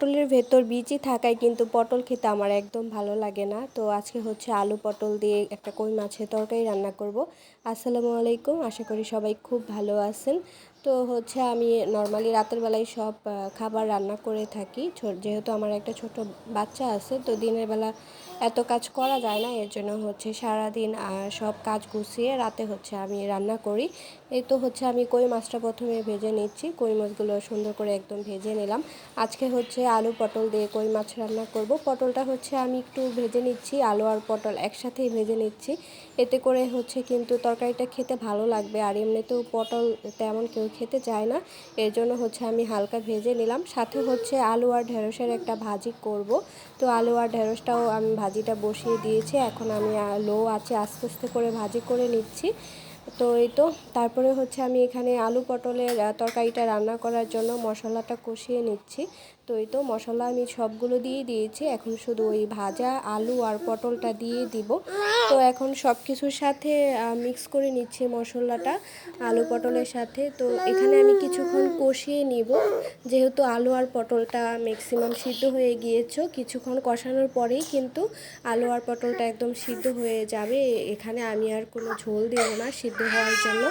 পটলের ভেতর বীজই থাকায় কিন্তু পটল খেতে আমার একদম ভালো লাগে না। তো আজকে হচ্ছে আলু পটল দিয়ে একটা কই মাছের তরকারি রান্না করব। আসসালামু আলাইকুম, আশা করি সবাই খুব ভালো আছেন। তো হচ্ছে আমি নর্মালি রাতের বেলায় সব খাবার রান্না করে থাকি। যেহেতু আমার একটা ছোট বাচ্চা আছে, তো দিনের বেলা এত কাজ করা যায় না, এর জন্য হচ্ছে সারাদিন সব কাজ গুছিয়ে রাতে হচ্ছে আমি রান্না করি। এই তো হচ্ছে আমি কই মাছটা প্রথমে ভেজে নিচ্ছি, কই মাছগুলো সুন্দর করে একদম ভেজে নিলাম। আজকে হচ্ছে আলু পটল দিয়ে কই মাছ রান্না করব। পটলটা হচ্ছে আমি একটু ভেজে নিচ্ছি, আলু আর পটল একসাথেই ভেজে নিচ্ছি। এতে করে হচ্ছে কিন্তু তরকারিটা খেতে ভালো লাগবে, আর এমনিতেও পটল তেমন কেউ খেতে চায় না। এর জন্য হচ্ছে আমি হালকা ভেজে নিলাম। সাথে হচ্ছে আলু আর ঢেঁড়সের একটা ভাজি করব। তো আলু আর ঢেঁড়সটাও আমি ভাজিটা বসিয়ে দিয়েছি। এখন আমি লো আছে আস্তে আস্তে করে ভাজি করে নিচ্ছি। তো এই তো, তারপরে হচ্ছে আমি এখানে আলু পটলের তরকারিটা রান্না করার জন্য মশলাটা কষিয়ে নিচ্ছি। তো এই তো, মশলা আমি সবগুলো দিয়ে দিয়েছি। এখন শুধু ওই ভাজা আলু আর পটলটা দিয়ে দিব। তো এখন সব কিছুর সাথে মিক্স করে নিচ্ছি মশলাটা, আলু পটলের সাথে। তো এখানে আমি কিছুক্ষণ কষিয়ে নিব। যেহেতু আলু আর পটলটা ম্যাক্সিমাম সিদ্ধ হয়ে গিয়েছো, কিছুক্ষণ কষানোর পরেই কিন্তু আলু আর পটলটা একদম সিদ্ধ হয়ে যাবে। এখানে আমি আর কোনো ঝোল দেব না সিদ্ধ হওয়ার জন্য।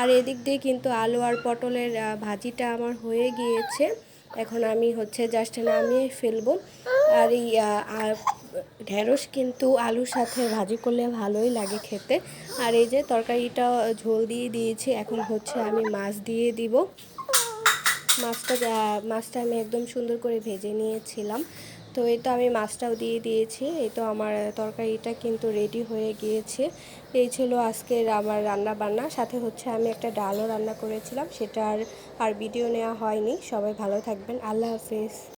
আর এদিক দিয়ে কিন্তু আলু আর পটলের ভাজিটা আমার হয়ে গিয়েছে। এখন আমি হচ্ছে জাস্ট নামিয়ে ফেলব। আর এই ঢেঁড়স কিন্তু আলুর সাথে ভাজি করলে ভালোই লাগে খেতে। আর এই যে তরকারিটা ঝোল দিয়ে দিয়েছি, এখন হচ্ছে আমি মাছ দিয়ে দিব। মাছটা মাছটা আমি একদম সুন্দর করে ভেজে নিয়েছিলাম। তো এই তো আমি মাছটাও দিয়ে দিয়েছি, এই তো আমার তরকারিটা কিন্তু রেডি হয়ে গিয়েছে। এই ছিল আজকের আমার রান্না বান্না সাথে হচ্ছে আমি একটা ডালও রান্না করেছিলাম, সেটা আর আর ভিডিও নেওয়া হয়নি। সবাই ভালো থাকবেন, আল্লাহ হাফিজ।